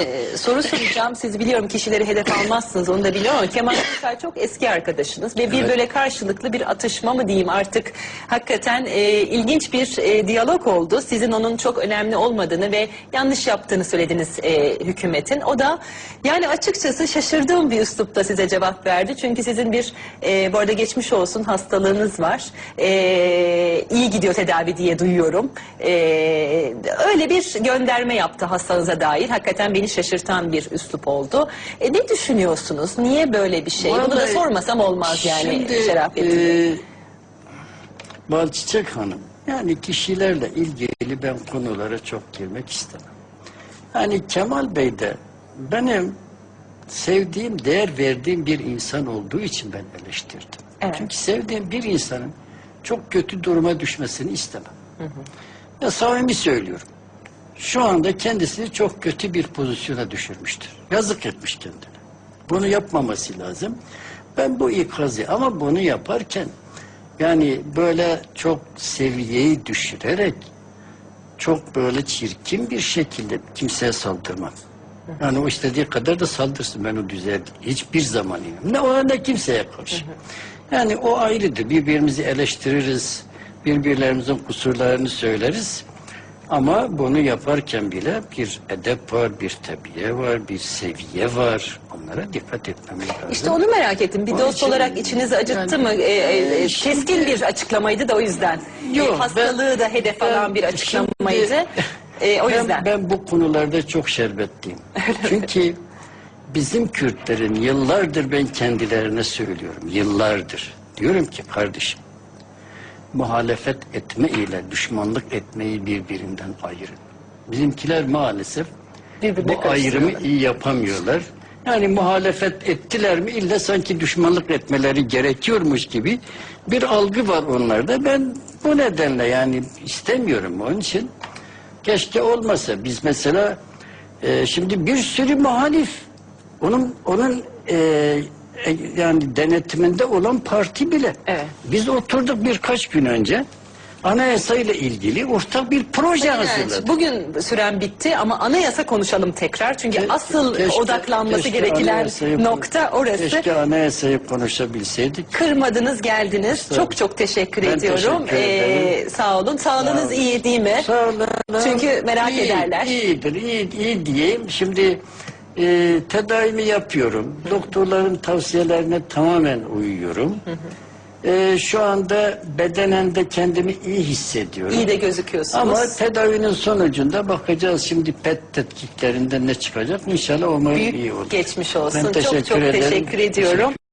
Ee, soru soracağım. Siz biliyorum kişileri hedef almazsınız onu da biliyorum ama Kemal Kılıçdaroğlu çok eski arkadaşınız ve bir Evet. böyle karşılıklı bir atışma mı diyeyim artık hakikaten e, ilginç bir e, diyalog oldu. Sizin onun çok önemli olmadığını ve yanlış yaptığını söylediniz e, hükümetin. O da yani açıkçası şaşırdığım bir üslupta size cevap verdi. Çünkü sizin bir e, bu arada geçmiş olsun hastalığınız var. E, iyi gidiyor tedavi diye duyuyorum. E, öyle bir gönderme yaptı hastanıza dair. Hakikaten beni şaşırtan bir üslup oldu. E, ne düşünüyorsunuz? Niye böyle bir şey? Bunu da Vallahi sormasam olmaz yani Şimdi Şerafettin Bey. e, Balçiçek Hanım yani kişilerle ilgili ben konulara çok girmek istemem. Hani Kemal Bey de benim sevdiğim, değer verdiğim bir insan olduğu için ben eleştirdim. Evet. Çünkü sevdiğim bir insanın çok kötü duruma düşmesini istemem. Ya samimi söylüyorum. Şu anda kendisini çok kötü bir pozisyona düşürmüştür. Yazık etmiş kendine. Bunu yapmaması lazım. Ben bu ikazı ama bunu yaparken yani böyle çok seviyeyi düşürerek çok böyle çirkin bir şekilde kimseye saldırmam. Yani o istediği kadar da saldırsın ben o düzeye hiçbir zaman inim. Ne ona ne kimseye karşı. Yani o ayrıdır. Birbirimizi eleştiririz. Birbirlerimizin kusurlarını söyleriz. Ama bunu yaparken bile bir edep var, bir tebiye var, bir seviye var. Onlara dikkat etmemiz lazım. İşte onu merak ettim. Bir Onun dost için- olarak içinizi acıttı mı? E, e, e, Şimdi- keskin bir açıklamaydı da o yüzden. Yok, E, hastalığı da hedef ben- alan bir açıklamaydı. şimdi- E, o ben, yüzden. Ben bu konularda çok şerbetliyim. Çünkü bizim Kürtlerin yıllardır ben kendilerine söylüyorum. Yıllardır. Diyorum ki kardeşim muhalefet etme ile düşmanlık etmeyi birbirinden ayırın. Bizimkiler maalesef Birbirine bu ayrımı iyi yapamıyorlar. Yani muhalefet ettiler mi illa sanki düşmanlık etmeleri gerekiyormuş gibi bir algı var onlarda. Ben bu nedenle yani istemiyorum onun için. Keşke olmasa. Biz mesela e, şimdi bir sürü muhalif onun onun e, yani denetiminde olan parti bile. Evet. Biz oturduk birkaç gün önce anayasayla ilgili ortak bir proje Evet, hazırladık. bugün süren bitti ama anayasa konuşalım tekrar. Çünkü Ke- asıl keşke- odaklanması keşke gereken nokta orası. Keşke anayasayı konuşabilseydik. Kırmadınız geldiniz. Estağfurullah. Çok çok teşekkür Ben ediyorum. teşekkür ederim. Ee, sağ olun. Sağlığınız Sağ olun. iyi değil mi? Sağ olun. Çünkü merak İyi, ederler. İyidir, iyi, iyi diyeyim. Şimdi e, tedavimi yapıyorum. Doktorların tavsiyelerine tamamen uyuyorum. E, şu anda bedenen de kendimi iyi hissediyorum. İyi de gözüküyorsunuz. Ama tedavinin sonucunda bakacağız şimdi PET tetkiklerinde ne çıkacak. İnşallah umarım iyi olur. geçmiş Ben olsun. Çok teşekkür çok ederim. teşekkür ediyorum.